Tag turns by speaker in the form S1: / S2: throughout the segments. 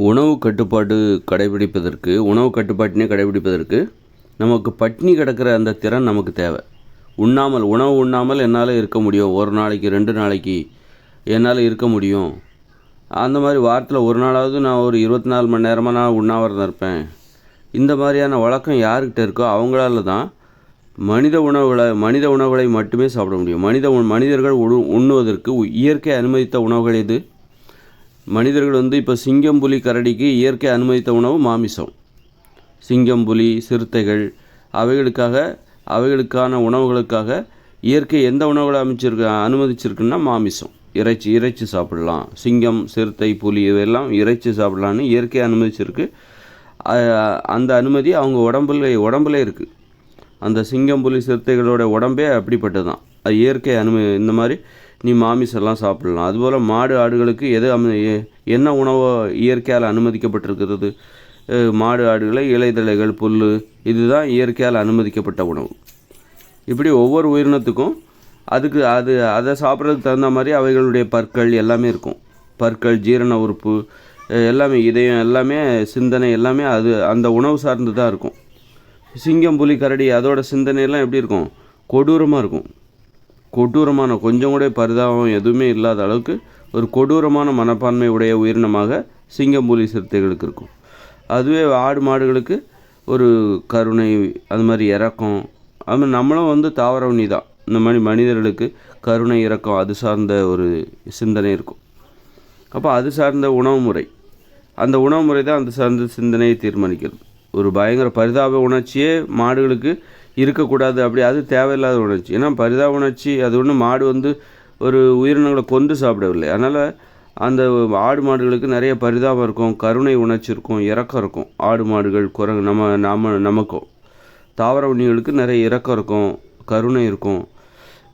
S1: உணவு கட்டுப்பாடு கடைபிடிப்பதற்கு உணவு கட்டுப்பாட்டினை கடைபிடிப்பதற்கு நமக்கு பட்டினி கிடக்கிற அந்த திறன் நமக்கு தேவை. உண்ணாமல் உணவு உண்ணாமல் என்னால் இருக்க முடியும். ஒரு நாளைக்கு ரெண்டு நாளைக்கு என்னால் இருக்க முடியும். அந்த மாதிரி வாரத்தில் ஒரு நாளாவது நான் ஒரு இருபத்தி நாலு மணி நேரமாக நான் உண்ணாவிரதம் இருப்பேன். இந்த மாதிரியான வழக்கம் யாருக்கிட்ட இருக்கோ அவங்களால தான் மனித உணவுகளை மனித உணவுகளை மட்டுமே சாப்பிட முடியும். மனித உண்- மனிதர்கள் உண் உண்ணுவதற்கு இயற்கை அனுமதித்த உணவுகள் எது? மனிதர்கள் வந்து இப்போ சிங்கம் புலி கரடிக்கு இயற்கை அனுமதித்த உணவு மாமிசம். சிங்கம் புலி சிறுத்தைகள் அவைகளுக்காக அவைகளுக்கான உணவுகளுக்காக இயற்கை எந்த உணவுகளை அமைச்சிருக்கு அனுமதிச்சிருக்குன்னா மாமிசம். இறைச்சி இறைச்சி சாப்பிடலாம். சிங்கம் சிறுத்தை புலி இதெல்லாம் இறைச்சி சாப்பிடலான்னு இயற்கை அனுமதிச்சிருக்கு. அந்த அனுமதி அவங்க உடம்புல உடம்புல இருக்குது அந்த சிங்கம் புலி சிறுத்தைகளோட உடம்பே அப்படிப்பட்டது தான் அது இயற்கை அனுமதி இந்த மாதிரி நீ மாமிசெல்லாம் சாப்பிடலாம். அதுபோல் மாடு ஆடுகளுக்கு எது எ- என்ன உணவு இயற்கையால் அனுமதிக்கப்பட்டிருக்கிறது? மாடு ஆடுகளை இலைதழைகள் புல் இதுதான் இயற்கையால் அனுமதிக்கப்பட்ட உணவு. இப்படி ஒவ்வொரு உயிரினத்துக்கும் அதுக்கு அது அதை சாப்பிட்றதுக்கு தகுந்த மாதிரி அவைகளுடைய பற்கள் எல்லாமே இருக்கும். பற்கள் ஜீரண உறுப்பு எல்லாமே இதயம் எல்லாமே சிந்தனை எல்லாமே அது அந்த உணவு சார்ந்து தான் இருக்கும். சிங்கம் புலி கரடி அதோட சிந்தனையெல்லாம் எப்படி இருக்கும்? கொடூரமாக இருக்கும். கொடூரமான கொஞ்சம் கூட பரிதாபம் எதுவுமே இல்லாத அளவுக்கு ஒரு கொடூரமான மனப்பான்மை உடைய உயிரினமாக சிங்கம் புலி சிறுத்தைகளுக்கு இருக்கும். அதுவே ஆடு மாடுகளுக்கு ஒரு கருணை அது மாதிரி இறக்கம் அது மாதிரி நம்மளும் வந்து தாவரவணி தான். இந்த மாதிரி மனிதர்களுக்கு கருணை இறக்கம் அது சார்ந்த ஒரு சிந்தனை இருக்கும். அப்போ அது சார்ந்த உணவு முறை. அந்த உணவு முறை தான் அந்த சார்ந்த சிந்தனையை தீர்மானிக்கிறது. ஒரு பயங்கர பரிதாப உணர்ச்சியே மாடுகளுக்கு இருக்கக்கூடாது. அப்படி அது தேவையில்லாத உணர்ச்சி. ஏன்னா பரிதாப உணர்ச்சி அது ஒன்று மாடு வந்து ஒரு உயிரினங்களை கொண்டு சாப்பிடவில்லை. அதனால் அந்த ஆடு மாடுகளுக்கு நிறைய பரிதாபம் இருக்கும் கருணை உணர்ச்சி இருக்கும் இறக்கம் இருக்கும். ஆடு மாடுகள் குரங்கு நம்ம நம்ம நமக்கும் தாவர உண்ணிகளுக்கு நிறைய இறக்கம் இருக்கும் கருணை இருக்கும்.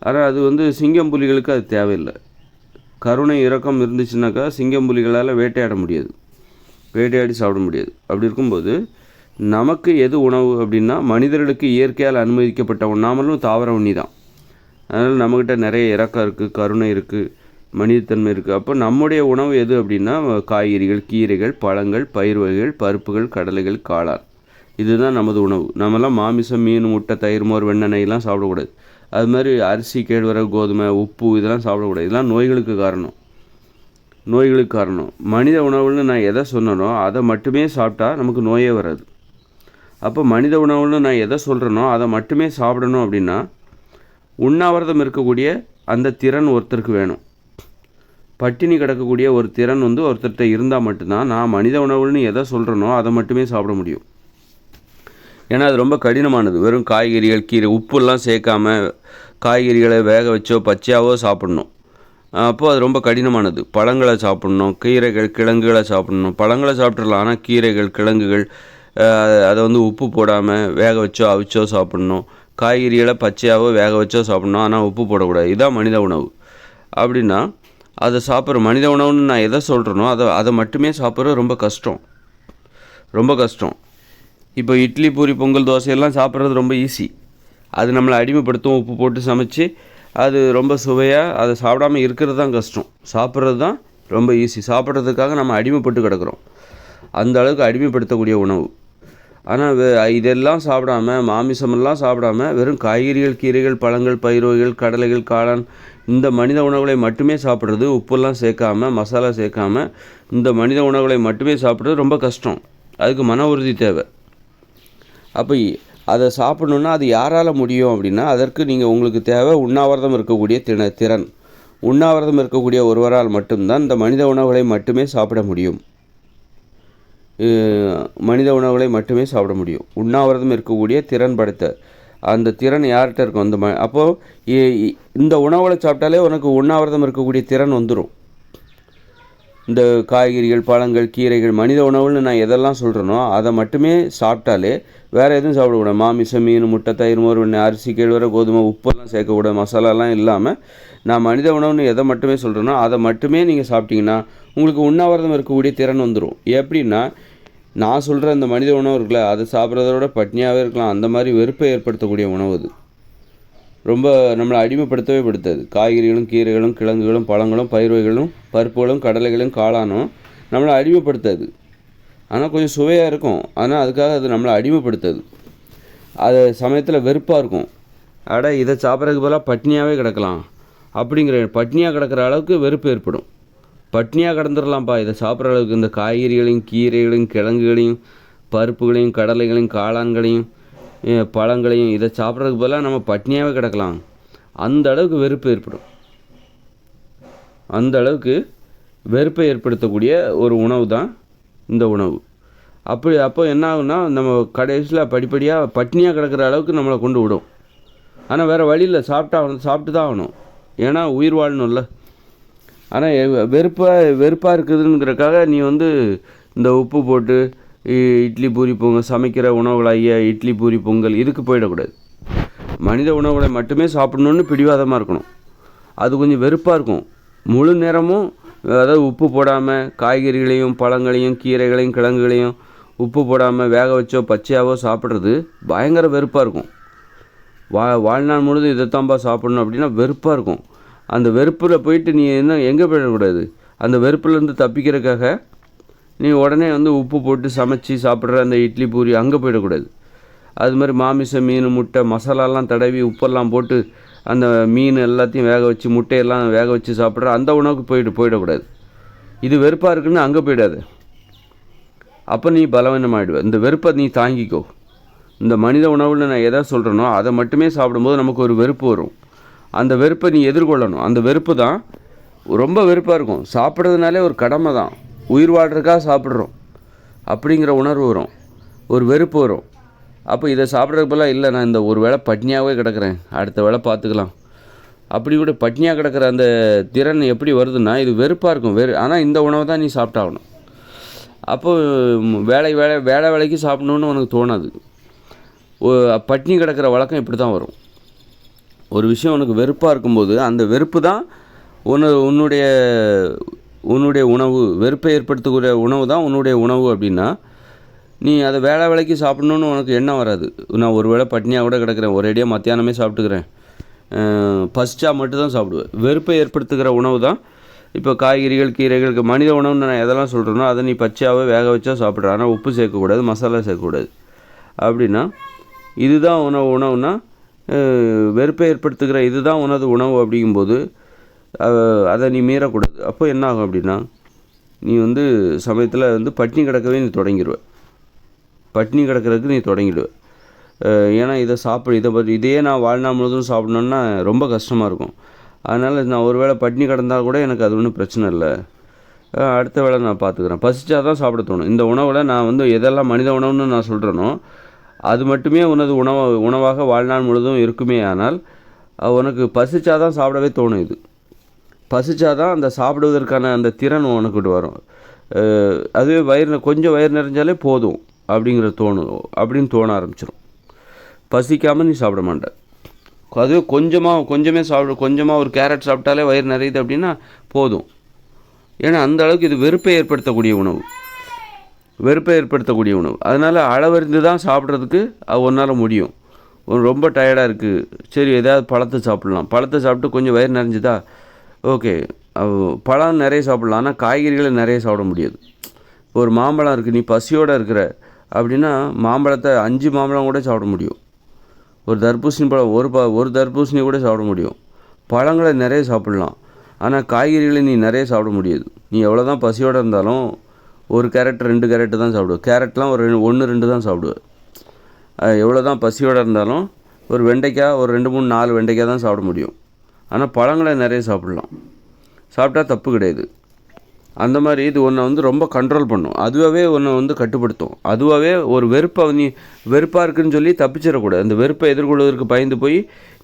S1: ஆனால் அது வந்து சிங்கம் புலிகளுக்கு அது தேவையில்லை. கருணை இறக்கம் இருந்துச்சுனாக்கா சிங்கம் புலிகளால் வேட்டையாட முடியாது. வேட்டையாடி சாப்பிட முடியாது. அப்படி இருக்கும்போது நமக்கு எது உணவு அப்படின்னா மனிதர்களுக்கு இயற்கையால் அனுமதிக்கப்பட்ட உண்ணாமலும் தாவர உண்ணி தான் அதனால் நம்மக்கிட்ட நிறைய இறக்கம் இருக்குது கருணை இருக்குது மனிதத்தன்மை இருக்குது அப்போ நம்முடைய உணவு எது அப்படின்னா காய்கறிகள் கீரைகள் பழங்கள் பயிர் வகைகள் பருப்புகள் கடலைகள் காளான். இதுதான் நமது உணவு. நம்மலாம் மாமிசம் மீன் முட்டை தயிர் மோர் வெண்ணெண்ணெய்லாம் சாப்பிடக்கூடாது. அது மாதிரி அரிசி கேழ்வரகு கோதுமை உப்பு இதெல்லாம் சாப்பிடக்கூடாது. இதெல்லாம் நோய்களுக்கு காரணம். நோய்களுக்கு காரணம். மனித உணவுன்னு நான் எதை சொன்னனோ அதை மட்டுமே சாப்பிட்டா நமக்கு நோயே வராது. அப்போ மனித உணவுன்னு நான் எதை சொல்கிறேனோ அதை மட்டுமே சாப்பிடணும் அப்படின்னா உண்ணாவிரதம் இருக்கக்கூடிய அந்த திறன் ஒருத்தருக்கு வேணும். பட்டினி கிடக்கக்கூடிய ஒரு திறன் வந்து ஒருத்தர்கிட்ட இருந்தால் மட்டும்தான் நான் மனித உணவுன்னு எதை சொல்கிறேனோ அதை மட்டுமே சாப்பிட முடியும். ஏன்னா அது ரொம்ப கடினமானது. வெறும் காய்கறிகள் கீரை உப்புலாம் சேர்க்காம காய்கறிகளை வேக வச்சோ பச்சையாவோ சாப்பிடணும். அப்போது அது ரொம்ப கடினமானது. பழங்களை சாப்பிடணும் கீரைகள் கிழங்குகளை சாப்பிடணும். பழங்களை சாப்பிட்றலாம் ஆனால் கீரைகள் கிழங்குகள் அதை வந்து உப்பு போடாமல் வேக வச்சோ அவிச்சோ சாப்பிட்ணும். காய்கறிகளை பச்சையாவோ வேக வச்சோ சாப்பிட்ணும். ஆனால் உப்பு போடக்கூடாது. இதுதான் மனித உணவு. அப்படின்னா அதை சாப்பிட்ற மனித உணவுன்னு நான் எதை சொல்கிறேனோ அதை அதை மட்டுமே சாப்பிட்றது ரொம்ப கஷ்டம். ரொம்ப கஷ்டம். இப்போ இட்லி பூரி பொங்கல் தோசையெல்லாம் சாப்பிட்றது ரொம்ப ஈஸி அது நம்மளை அடிமைப்படுத்தும். உப்பு போட்டு சமைச்சு அது ரொம்ப சுவையாக அதை சாப்பிடாம இருக்கிறது தான் கஷ்டம். சாப்பிட்றது தான் ரொம்ப ஈஸி சாப்பிட்றதுக்காக நம்ம அடிமைப்பட்டு கிடக்குறோம். அந்த அளவுக்கு அடிமைப்படுத்தக்கூடிய உணவு. ஆனால் இதெல்லாம் சாப்பிடாம மாமிசமெல்லாம் சாப்பிடாம வெறும் காய்கறிகள் கீரைகள் பழங்கள் பயிர்வகைகள் கடலைகள் காளான் இந்த மனித உணவுகளை மட்டுமே சாப்பிட்றது உப்பெல்லாம் சேர்க்காம மசாலா சேர்க்காம இந்த மனித உணவுகளை மட்டுமே சாப்பிட்றது ரொம்ப கஷ்டம். அதுக்கு மன உறுதி தேவை. அப்போ அதை சாப்பிடணுன்னா அது யாரால் முடியும் அப்படின்னா அதற்கு நீங்கள் உங்களுக்கு தேவை உண்ணாவிரதம் இருக்கக்கூடிய திண திறன். உண்ணாவிரதம் இருக்கக்கூடிய ஒருவரால் மட்டும்தான் இந்த மனித உணவுகளை மட்டுமே சாப்பிட முடியும். மனித உணவுகளை மட்டுமே சாப்பிட முடியும். உண்ணாவிரதம் இருக்கக்கூடிய திறன் படைத்த அந்த திறன் யார்கிட்ட இருக்கும்? அந்த ம அப்போது இந்த உணவுகளை சாப்பிட்டாலே உனக்கு உண்ணாவிரதம் இருக்கக்கூடிய திறன் வந்துடும் இந்த காய்கறிகள் பழங்கள் கீரைகள் மனித உணவுன்னு நான் எதெல்லாம் சொல்கிறேனோ அதை மட்டுமே சாப்பிட்டாலே வேறு எதுவும் சாப்பிடக்கூடாது மாமிசம் மீன் முட்டை தயிர் மோர் வெண்ணெய் அரிசி கேழ்வரை கோதுமை உப்பெல்லாம் சேர்க்கக்கூடாது மசாலாலாம் இல்லாமல் நான் மனித உணவுன்னு எதை மட்டுமே சொல்கிறேனோ அதை மட்டுமே நீங்கள் சாப்பிட்டீங்கன்னா உங்களுக்கு உண்ணாவிரதம் இருக்கக்கூடிய திறன் வந்துடும் எப்படின்னா நான் சொல்கிற அந்த மனித உணவு இருக்குல்ல அதை சாப்பிட்றதோட பட்னியாகவே இருக்கலாம். அந்த மாதிரி வெறுப்பை ஏற்படுத்தக்கூடிய உணவு அது. ரொம்ப நம்மளை அடிமைப்படுத்தவே படுத்தாது. காய்கறிகளும் கீரைகளும் கிழங்குகளும் பழங்களும் பயிர் வகைகளும் பருப்புகளும் கடலைகளும் காளானும் நம்மளை அடிமைப்படுத்தாது. ஆனால் கொஞ்சம் சுவையாக இருக்கும். ஆனால் அதுக்காக அது நம்மளை அடிமைப்படுத்துது. அது சமயத்தில் வெறுப்பாக இருக்கும். அட இதை சாப்பிட்றதுக்கு பதிலாக பட்னியாகவே கிடக்கலாம். அப்படிங்கிற பட்னியாக கிடக்கிற அளவுக்கு வெறுப்பு ஏற்படும். பட்னியாக கிடந்துடலாம்ப்பா இதை சாப்பிட்ற அளவுக்கு இந்த காய்கறிகளையும் கீரைகளையும் கிழங்குகளையும் பருப்புகளையும் கடலைகளையும் காளான்களையும் பழங்களையும் இதை சாப்பிட்றதுக்கு பதிலாக நம்ம பட்னியாகவே கிடக்கலாம். அந்த அளவுக்கு வெறுப்பு ஏற்படும். அந்த அளவுக்கு வெறுப்பை ஏற்படுத்தக்கூடிய ஒரு உணவு தான் இந்த உணவு. அப்படி அப்போ என்ன ஆகுன்னா நம்ம கடைசியில் படிப்படியாக பட்னியாக கிடக்கிற அளவுக்கு நம்மளை கொண்டு விடும். ஆனால் வேறு வழியில் சாப்பிட்டா சாப்பிட்டு தான் ஆகணும். ஏன்னா உயிர் வாழணும்ல. ஆனால் வெறுப்பாக வெறுப்பாக இருக்குதுங்கிறக்காக நீ வந்து இந்த உப்பு போட்டு இ- இட்லி பூரி பொங்கல் சமைக்கிற உணவுகளாகிய இட்லி பூரி பொங்கல் இதுக்கு போயிடக்கூடாது. மனித உணவுகளை மட்டுமே சாப்பிடணுன்னு பிடிவாதமாக இருக்கணும். அது கொஞ்சம் வெறுப்பாக இருக்கும். முழு நேரமும் அதாவது உப்பு போடாமல் காய்கறிகளையும் பழங்களையும் கீரைகளையும் கிழங்குகளையும் உப்பு போடாமல் வேக வச்சோ பச்சையாவோ சாப்பிட்றது பயங்கர வெறுப்பாக இருக்கும். வா வாழ்நாள் முழுதும் இதைத்தான்ப்பா சாப்பிடணும் அப்படின்னா வெறுப்பாக இருக்கும். அந்த வெறுப்பில் போயிட்டு நீ என்ன எங்கே போயிடக்கூடாது அந்த வெறுப்புலேருந்து தப்பிக்கிறதுக்காக நீ உடனே வந்து உப்பு போட்டு சமைச்சு சாப்பிட்ற அந்த இட்லி பூரி அங்கே போயிடக்கூடாது அது மாதிரி மாமிசம் மீன் முட்டை மசாலாலாம் தடவி உப்பெல்லாம் போட்டு அந்த மீன் எல்லாத்தையும் வேக வச்சு முட்டையெல்லாம் வேக வச்சு சாப்பிட்ற அந்த உணவுக்கு போயிட்டு போயிடக்கூடாது இது வெறுப்பாக இருக்குன்னு அங்கே போயிடாது. அப்போ நீ பலவீனமாகிடுவே இந்த வெறுப்பை நீ தாங்கிக்கோ. இந்த மனித உணவில் நான் எதை சொல்கிறேனோ அதை மட்டுமே சாப்பிடும்போது நமக்கு ஒரு வெறுப்பு வரும். அந்த வெறுப்பை நீ எதிர்கொள்ளணும். அந்த வெறுப்பு தான் ரொம்ப வெறுப்பாக இருக்கும். சாப்பிட்றதுனாலே ஒரு கடமை தான். உயிர் வாழ்றதுக்காக சாப்பிட்றோம். அப்படிங்கிற உணர்வு வரும். ஒரு வெறுப்பு வரும். அப்போ இதை சாப்பிட்றதுக்கு இல்லை நான் இந்த ஒரு வேளை பட்னியாகவே கிடக்கிறேன். அடுத்த வேளை பார்த்துக்கலாம். அப்படி கூட பட்னியாக கிடக்கிற அந்த திறன் எப்படி வருதுன்னா இது வெறுப்பாக இருக்கும். வெறு ஆனால் இந்த உணவை தான் நீ சாப்பிட்டாகணும். அப்போ வேலை வேலை வேலை வேலைக்கு சாப்பிடணுன்னு உனக்கு தோணாது. பட்னி கிடக்கிற வழக்கம் இப்படி தான் வரும். ஒரு விஷயம் உனக்கு வெறுப்பாக இருக்கும்போது அந்த வெறுப்பு தான் உன உன்னுடைய உன்னுடைய உணவு வெறுப்பை ஏற்படுத்தக்கூடிய உணவு தான் உன்னுடைய உணவு அப்படின்னா நீ அதை வேலை வேலைக்கு சாப்பிடணுன்னு உனக்கு எண்ணம் வராது. நான் ஒரு வேளை பட்னியாக கூட கிடக்கிறேன் ஒரேடியாக மத்தியானமே சாப்பிட்டுக்கிறேன். பசிச்சா மட்டும்தான் சாப்பிடுவேன். வெறுப்பை ஏற்படுத்துகிற உணவு தான் இப்போ காய்கறிகள் கீரைகளுக்கு மனித உணவுன்னு நான் எதெல்லாம் சொல்கிறேனோ அதை நீ பச்சையாகவே வேக வச்சா சாப்பிட்ற. ஆனால் உப்பு சேர்க்கக்கூடாது மசாலா சேர்க்கக்கூடாது. அப்படின்னா இதுதான் உணவு உணவுனா வெறுப்பை ஏற்படுத்துகிற இதுதான் உனது உணவு அப்படிங்கும்போது அதை நீ மீறக்கூடாது. அப்போ என்ன ஆகும் அப்படின்னா நீ வந்து சமயத்தில் வந்து பட்னி கிடக்கவே நீ தொடங்கிடுவ. பட்னி கிடக்கிறதுக்கு நீ தொடங்கிடுவ. ஏன்னா இதை சாப்பிடு இதை பற்றி இதையே நான் வாழ்நாள் முழுவதும் சாப்பிடணுன்னா ரொம்ப கஷ்டமாக இருக்கும். அதனால் நான் ஒரு வேளை பட்னி கிடந்தால் கூட எனக்கு அது ஒன்றும் பிரச்சனை இல்லை. அடுத்த வேளை நான் பார்த்துக்கிறேன். பசிச்சா தான் சாப்பிட தோணும். இந்த உணவில் நான் வந்து எதெல்லாம் மனித உணவுன்னு நான் சொல்கிறேனோ அது மட்டுமே உனது உணவு உணவாக வாழ்நாள் முழுதும் இருக்குமே ஆனால் உனக்கு பசிச்சாதான் சாப்பிடவே தோணும் இது. பசிச்சாதான் அந்த சாப்பிடுவதற்கான அந்த திறன் உனக்கு வரும். அதுவே வயிறு கொஞ்சம் வயிறு நிறைஞ்சாலே போதும் அப்படிங்கிற தோணும் அப்படின்னு தோண ஆரம்பிச்சிடும் பசிக்காமல் நீ சாப்பிட மாட்ட. அதுவே கொஞ்சமாக கொஞ்சமே சாப்பிட கொஞ்சமாக ஒரு கேரட் சாப்பிட்டாலே வயிறு நிறையுது அப்படின்னா போதும். ஏன்னா அந்த அளவுக்கு இது வெறுப்பை ஏற்படுத்தக்கூடிய உணவு. வெறுப்பை ஏற்படுத்தக்கூடிய உணவு. அதனால் அளவறிந்து தான் சாப்பிட்றதுக்கு ஒன்றால் முடியும். ரொம்ப டயர்டாக இருக்குது சரி ஏதாவது பழத்தை சாப்பிட்லாம். பழத்தை சாப்பிட்டு கொஞ்சம் வயிறு நிறைஞ்சுதா? ஓகே. பழம் நிறைய சாப்பிட்லாம். ஆனால் காய்கறிகளை நிறைய சாப்பிட முடியாது. ஒரு மாம்பழம் இருக்குது நீ பசியோடு இருக்கிற அப்படின்னா மாம்பழத்தை அஞ்சு மாம்பழம் கூட சாப்பிட முடியும். ஒரு தர்பூசணி பழம் ஒரு ப ஒரு தர்பூசணி கூட சாப்பிட முடியும். பழங்களை நிறைய சாப்பிட்லாம். ஆனால் காய்கறிகளை நீ நிறைய சாப்பிட முடியாது. நீ எவ்வளோ தான் பசியோடு இருந்தாலும் ஒரு கேரட் ரெண்டு கேரட்டு தான் சாப்பிடுவேன் கேரட்லாம் ஒரு ரெண்டு ஒன்று ரெண்டு தான் சாப்பிடுவேன் எவ்வளோ தான் பசியோடு இருந்தாலும் ஒரு வெண்டைக்காய் ஒரு ரெண்டு மூணு நாலு வெண்டைக்காய் தான் சாப்பிட முடியும். ஆனால் பழங்களை நிறைய சாப்பிட்லாம். சாப்பிட்டா தப்பு கிடையாது. அந்த மாதிரி இது ஒன்றை வந்து ரொம்ப கண்ட்ரோல் பண்ணும். அதுவாகவே ஒன்றை வந்து கட்டுப்படுத்தும். அதுவாகவே ஒரு வெறுப்பை நீ வெறுப்பாக இருக்குன்னு சொல்லி தப்பிச்சிடக்கூடாது. அந்த வெறுப்பை எதிர்கொள்வதற்கு பயந்து போய்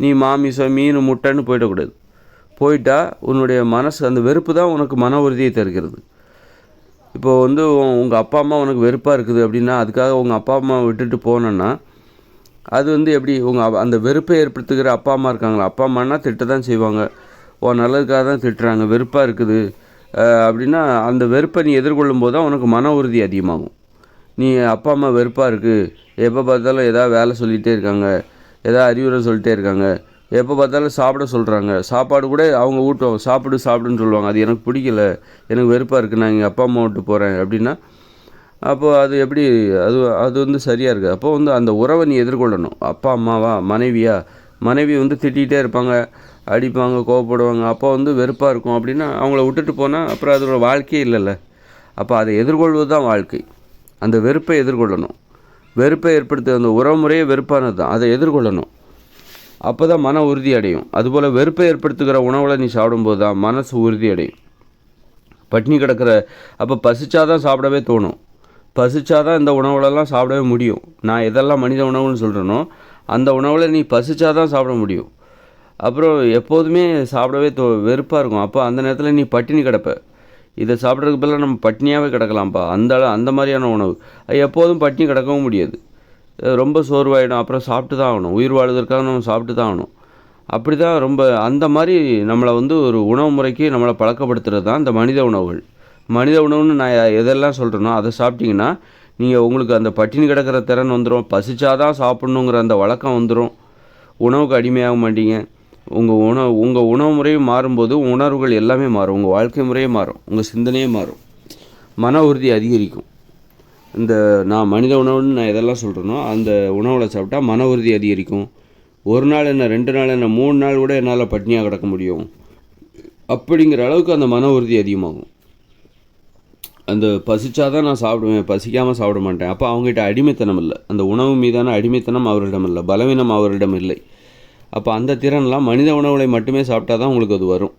S1: நீ மாமிசம் மீன் முட்டைன்னு போயிடக்கூடாது. போயிட்டா உன்னுடைய மனசு அந்த வெறுப்பு தான் உனக்கு மன உறுதியை தருகிறது. இப்போ வந்து உங்கள் அப்பா அம்மா உனக்கு வெறுப்பாக இருக்குது அப்படின்னா அதுக்காக உங்கள் அப்பா அம்மா விட்டுட்டு போனேன்னா அது வந்து எப்படி உங்கள் அந்த வெறுப்பை ஏற்படுத்துகிற அப்பா அம்மா இருக்காங்களா? அப்பா அம்மானா திட்ட தான் செய்வாங்க. ஓ நல்லதுக்காக தான் திட்டுறாங்க வெறுப்பாக இருக்குது. அப்படின்னா அந்த வெறுப்பை நீ எதிர்கொள்ளும் போது தான் உனக்கு மன உறுதி அதிகமாகும். நீ அப்பா அம்மா வெறுப்பாக இருக்குது எப்போ பார்த்தாலும் எதாவது வேலை சொல்லிகிட்டே இருக்காங்க. எதாவது அறிவுரை சொல்லிட்டே இருக்காங்க. எப்போ பார்த்தாலும் சாப்பிட சொல்கிறாங்க சாப்பாடு கூட அவங்க ஊட்டுவாங்க சாப்பிடு சாப்பிடுன்னு சொல்லுவாங்க. அது எனக்கு பிடிக்கல. எனக்கு வெறுப்பாக இருக்குது நான் எங்கள் அப்பா அம்மா விட்டு போகிறேன் அப்படின்னா அப்போது அது எப்படி அது அது வந்து சரியாக இருக்குது. அப்போ வந்து அந்த உறவை நீ எதிர்கொள்ளணும். அப்பா அம்மாவா மனைவியா? மனைவி வந்து திட்டிகிட்டே இருப்பாங்க. அடிப்பாங்க கோவப்படுவாங்க. அப்போ வந்து வெறுப்பாக இருக்கும். அப்படின்னா அவங்கள விட்டுட்டு போனால் அப்புறம் அதோட வாழ்க்கையே இல்லைல்ல. அப்போ அதை எதிர்கொள்வது தான் வாழ்க்கை. அந்த வெறுப்பை எதிர்கொள்ளணும். வெறுப்பை ஏற்படுத்த அந்த உறவுமுறையே வெறுப்பானது தான். அதை எதிர்கொள்ளணும். அப்போ தான் மன உறுதி அடையும். அதுபோல் வெறுப்பை ஏற்படுத்துகிற உணவுகளை நீ சாப்பிடும்போது தான் மனசு உறுதி அடையும். பட்னி கிடக்கிற அப்போ பசிச்சாதான் சாப்பிடவே தோணும். பசிச்சாதான் இந்த உணவுகளெல்லாம் சாப்பிடவே முடியும். நான் எதெல்லாம் மனித உணவுன்னு சொல்கிறேனோ அந்த உணவுகளை நீ பசிச்சாதான் சாப்பிட முடியும். அப்புறம் எப்போதுமே சாப்பிடவே தோ வெறுப்பாக இருக்கும். அப்போ அந்த நேரத்தில் நீ பட்டினி கிடப்ப. இதை சாப்பிட்றதுக்கு பதிலாக நம்ம பட்னியாகவே கிடக்கலாம்ப்பா. அந்த அந்த மாதிரியான உணவு. எப்போதும் பட்டினி கிடக்கவும் முடியாது. ரொம்ப சோர்வாயிடும். அப்புறம் சாப்பிட்டு தான் ஆகணும். உயிர் வாழ்வதற்காக நம்ம சாப்பிட்டு தான் ஆகணும். அப்படி தான் ரொம்ப அந்த மாதிரி நம்மளை வந்து ஒரு உணவு முறைக்கு நம்மளை பழக்கப்படுத்துறது தான் இந்த மனித உணவுகள். மனித உணவுன்னு நான் எதெல்லாம் சொல்கிறேனோ அதை சாப்பிட்டிங்கன்னா நீங்கள் உங்களுக்கு அந்த பட்டினி கிடக்கிற திறன் வந்துடும் பசிச்சாதான் சாப்பிட்ணுங்கிற அந்த வழக்கம் வந்துடும் உணவுக்கு அடிமையாக மாட்டீங்க. உங்கள் உணவு உங்கள் உணவு முறையும் மாறும்போது உணர்வுகள் எல்லாமே மாறும். உங்கள் வாழ்க்கை முறையே மாறும். உங்கள் சிந்தனையே மாறும். மன உறுதி அதிகரிக்கும். இந்த நான் மனித உணவுன்னு நான் எதெல்லாம் சொல்கிறேனோ அந்த உணவில் சாப்பிட்டா மன உறுதி அதிகரிக்கும். ஒரு நாள் என்ன ரெண்டு நாள் என்ன மூணு நாள் கூட என்னால் பட்னியாக கிடக்க முடியும். அப்படிங்கிற அளவுக்கு அந்த மன உறுதி அதிகமாகும். அந்த பசிச்சாதான் நான் சாப்பிடுவேன் பசிக்காமல் சாப்பிட மாட்டேன். அப்போ அவங்ககிட்ட அடிமைத்தனம் இல்லை. அந்த உணவு மீதான அடிமைத்தனம் அவரிடம் இல்லை. பலவீனம் அவரிடம் இல்லை. அப்போ அந்த திறன்லாம் மனித உணவுகளை மட்டுமே சாப்பிட்டா தான் உங்களுக்கு அது வரும்.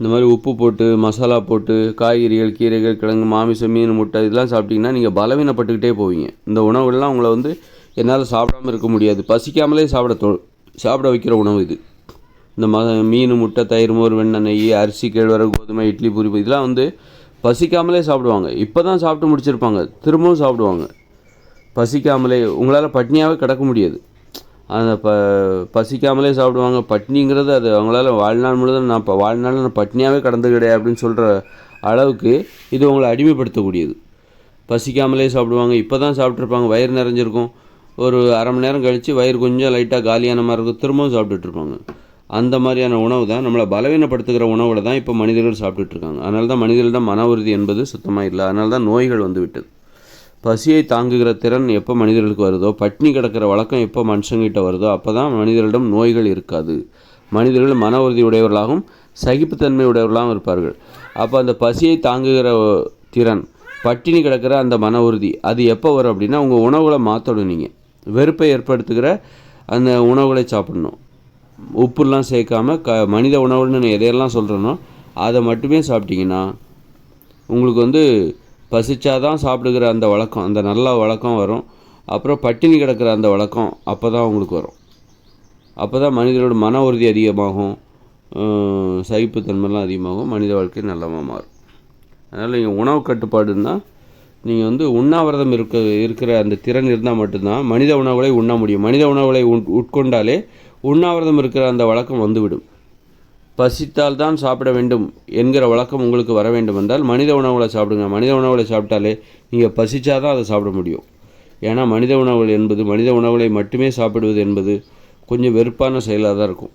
S1: இந்த மாதிரி உப்பு போட்டு மசாலா போட்டு காய்கறிகள் கீரைகள் கிழங்கு மாமிசம் மீன் முட்டை இதெல்லாம் சாப்பிட்டிங்கன்னா நீங்கள் பலவீனப்பட்டுக்கிட்டே போவீங்க. இந்த உணவுகள்லாம் உங்களை வந்து என்னால் சாப்பிடாம இருக்க முடியாது. பசிக்காமலே சாப்பிட தோ சாப்பிட வைக்கிற உணவு இது. இந்த ம மீன் முட்டை தயிர் மோர் வெண்ணெய் நெய் அரிசி கேழ்வரகு கோதுமை இட்லி பூரி இதெல்லாம் வந்து பசிக்காமலே சாப்பிடுவாங்க. இப்போ தான் சாப்பிட்டு முடிச்சிருப்பாங்க. திரும்பவும் சாப்பிடுவாங்க. பசிக்காமலே உங்களால் பட்னியாகவே கிடக்க முடியாது. அந்த ப பசிக்காமலே சாப்பிடுவாங்க. பட்னிங்கிறது அது அவங்களால வாழ்நாள் முழுதும் நான் இப்போ வாழ்நாள் நான் பட்னியாகவே கடந்து கிடையாது அப்படின்னு சொல்கிற அளவுக்கு இது உங்களை அடிமைப்படுத்தக்கூடியது. பசிக்காமலே சாப்பிடுவாங்க. இப்போ தான் சாப்பிட்ருப்பாங்க வயிறு நிறைஞ்சிருக்கும். ஒரு அரை மணி நேரம் கழித்து வயிறு கொஞ்சம் லைட்டாக காலியான மாதிரி இருக்கும். திரும்பவும் சாப்பிட்டுட்ருப்பாங்க. அந்த மாதிரியான உணவு தான் நம்மளை பலவீனப்படுத்துகிற உணவில் தான் இப்போ மனிதர்கள் சாப்பிட்டுட்ருக்காங்க. அதனால தான் மனிதர்களிடம் மன உறுதி என்பது சுத்தமாக இல்லை. அதனால தான் நோய்கள் வந்து விட்டது. பசியை தாங்குகிற திறன் எப்போ மனிதர்களுக்கு வருதோ பட்னி கிடக்கிற வழக்கம் எப்போ மனுஷங்கிட்ட வருதோ அப்போ தான் மனிதர்களிடம் நோய்கள் இருக்காது. மனிதர்கள் மன உறுதி உடையவர்களாகவும் சகிப்புத்தன்மை உடையவர்களாகவும் இருப்பார்கள். அப்போ அந்த பசியை தாங்குகிற திறன் பட்டினி கிடக்கிற அந்த மன உறுதி அது எப்போ வரும் அப்படின்னா உங்கள் உணவுகளை மாற்றணும் நீங்கள் வெறுப்பை ஏற்படுத்துகிற அந்த உணவுகளை சாப்பிடணும். உப்புலாம் சேர்க்காம க மனித உணவுன்னு எதையெல்லாம் சொல்கிறேனோ அதை மட்டுமே சாப்பிட்டிங்கன்னா உங்களுக்கு வந்து பசிச்சாதான் சாப்பிடுகிற அந்த வழக்கம் அந்த நல்ல வழக்கம் வரும். அப்புறம் பட்டினி கிடக்கிற அந்த வழக்கம் அப்போ தான் உங்களுக்கு வரும். அப்போ தான் மனிதரோட மன உறுதி அதிகமாகும். சகிப்புத்தன்மைலாம் அதிகமாகும். மனித வாழ்க்கை நல்லமாக மாறும். அதனால் நீங்கள் உணவு கட்டுப்பாடுன்னா நீங்கள் வந்து உண்ணாவிரதம் இருக்க இருக்கிற அந்த திறன் இருந்தால் மட்டும்தான் மனித உணவுகளை உண்ண முடியும். மனித உணவுகளை உட்கொண்டாலே உண்ணாவிரதம் இருக்கிற அந்த வழக்கம் வந்துவிடும். பசித்தால் தான் சாப்பிட வேண்டும் என்கிற வழக்கம் உங்களுக்கு வர வேண்டும் என்றால் மனித உணவுகளை சாப்பிடுங்க. மனித உணவுகளை சாப்பிட்டாலே நீங்கள் பசிச்சாதான் அதை சாப்பிட முடியும். ஏன்னா மனித உணவுகள் என்பது மனித உணவுகளை மட்டுமே சாப்பிடுவது என்பது கொஞ்சம் வெறுப்பான செயலாக தான் இருக்கும்.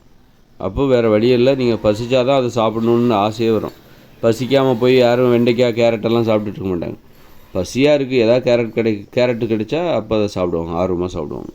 S1: அப்போ வேறு வழி இல்லை. நீங்கள் பசிச்சாதான் அதை சாப்பிடணுன்னு ஆசையே வரும். பசிக்காமல் போய் யாரும் வெண்டைக்காய் கேரட்டெல்லாம் சாப்பிட்டுட்டு இருக்க மாட்டாங்க. பசியாக இருக்குது ஏதாவது கேரட் கிடை கேரட்டு கிடைச்சா அப்போ அதை சாப்பிடுவாங்க. ஆர்வமாக சாப்பிடுவாங்க.